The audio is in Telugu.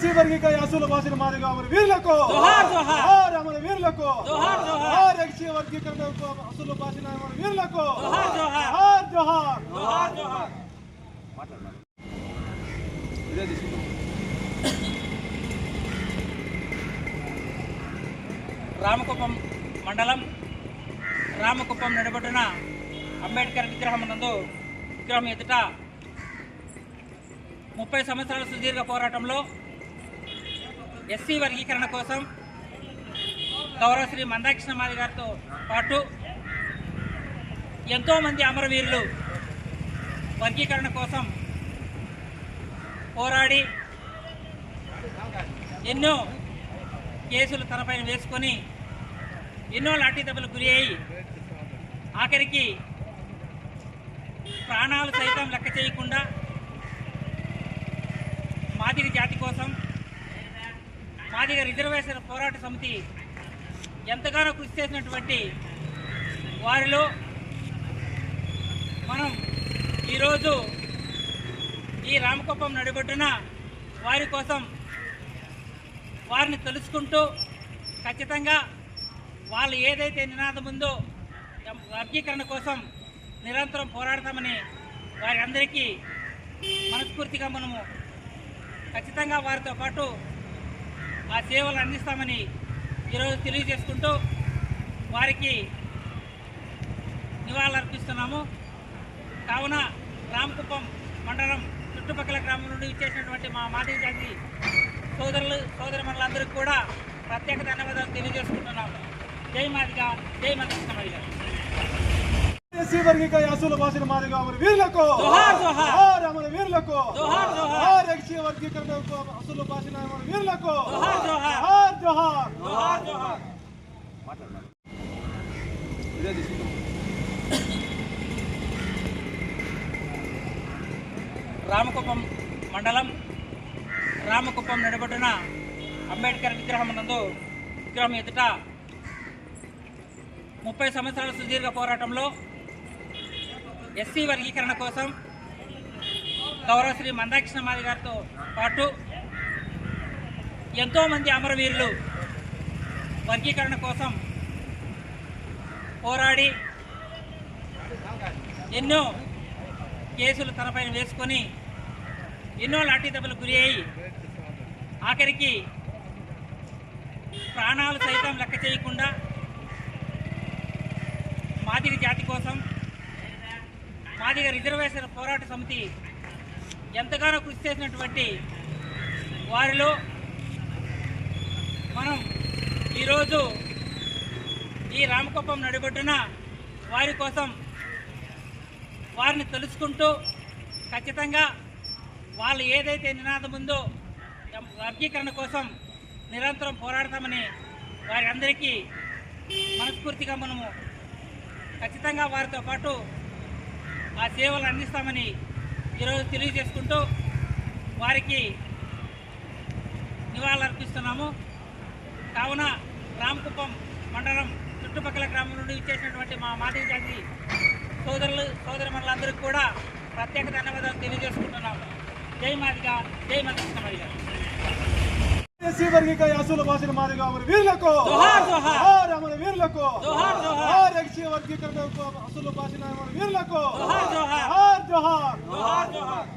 ఎస్సీ వర్గీక మాదిరిగా అమర వీరులకు అమర వీరులకు ఎస్సీ వర్గీకరణ అసలు భాషల అమర వీరులకు జోహార్, జోహార్. జోహార్ జోహార్. జోహార్ జోహార్. రామకుప్పం మండలం రామకుప్పం నడబడిన అంబేద్కర్ విగ్రహం నందు విగ్రహం ఎదుట ముప్పై సంవత్సరాల సుదీర్ఘ పోరాటంలో ఎస్సీ వర్గీకరణ కోసం గౌరవ శ్రీ మందాకృష్ణ మాది గారితో పాటు ఎంతోమంది అమరవీరులు వర్గీకరణ కోసం పోరాడి ఎన్నో కేసులు తనపైన వేసుకొని ఎన్నో లాఠీ దెబ్బలు గురి అయి ఆఖరికి ప్రాణాలు సైతం లెక్క చేయకుండా మాదిరి జాతి కోసం మాదిగ రిజర్వేషన్ పోరాట సమితి ఎంతగానో కృషి చేసినటువంటి వారిలో మనం ఈరోజు ఈ రామకుప్పం నడిబొడ్డున వారి కోసం వారిని తెలుసుకుంటూ ఖచ్చితంగా వాళ్ళు ఏదైతే నినాదం ఉందో వర్గీకరణ కోసం నిరంతరం పోరాడతామని వారి అందరికీ మనస్ఫూర్తిగా మనము ఖచ్చితంగా వారితో పాటు ఆ సేవలు అందిస్తామని ఈరోజు తెలియజేసుకుంటూ వారికి నివాళులర్పిస్తున్నాము. కావున రామకుప్పం మండలం చుట్టుపక్కల గ్రామం నుండి ఇచ్చేసినటువంటి మా మాదిగ జాతి సోదరులు సోదరి మండలందరికీ కూడా ప్రత్యేక ధన్యవాదాలు తెలియజేసుకుంటున్నాము. జై మాదిగా జై మధుకృష్ణ ఎస్సీ వర్గీక అసలు భాషల మాదిరిగా అమర వీరులకు. అమర వీరులకు. ఎస్సీ వర్గీకరణ అసలు భాషల అమర వీరులకు. జోహార్, జోహార్. జోహార్ జోహార్. జోహార్ జోహార్. రామకుప్పం మండలం రామకుప్పం నడబడిన అంబేద్కర్ విగ్రహం నందు విగ్రహం ఎదుట ముప్పై సంవత్సరాల సుదీర్ఘ పోరాటంలో ఎస్సీ వర్గీకరణ కోసం గౌరవ శ్రీ మందాకృష్ణ మాది గారితో పాటు ఎంతోమంది అమరవీరులు వర్గీకరణ కోసం పోరాడి ఎన్నో కేసులు తనపైన వేసుకొని ఎన్నో లాఠీ దెబ్బలు గురి అయి ఆఖరికి ప్రాణాలు సైతం లెక్క చేయకుండా మాదిరి జాతి కోసం మాదిగ రిజర్వేషన్ పోరాట సమితి. ఎంతగానో కృషి చేసినటువంటి వారిలో మనం ఈరోజు ఈ రామకుప్పం నడిబొడ్డున వారి కోసం వారిని తెలుసుకుంటూ ఖచ్చితంగా వాళ్ళు ఏదైతే నినాదం ఉందో వర్గీకరణ కోసం నిరంతరం పోరాడతామని వారి అందరికీ మనస్ఫూర్తిగా మనము ఖచ్చితంగా వారితో పాటు ఆ సేవలు అందిస్తామని ఈరోజు తెలియజేసుకుంటూ వారికి నివాళులర్పిస్తున్నాము. కావున రామకుప్పం మండలం చుట్టుపక్కల గ్రామం నుండి ఇచ్చేసినటువంటి మా మాదిగ జాతి సోదరులు సోదరి మండలందరికీ కూడా ప్రత్యేక ధన్యవాదాలు తెలియజేసుకుంటున్నాము. జై మాదిగా జై మాదిగా. ఎస్సీ వర్గీక అసలు భాషల అమర వీరులకు వీరులకు ఎస్సీ వర్గీకరణ అసలు అమర వీరులకు. జోహార్ జోహార్. జోహార్ జోహార్.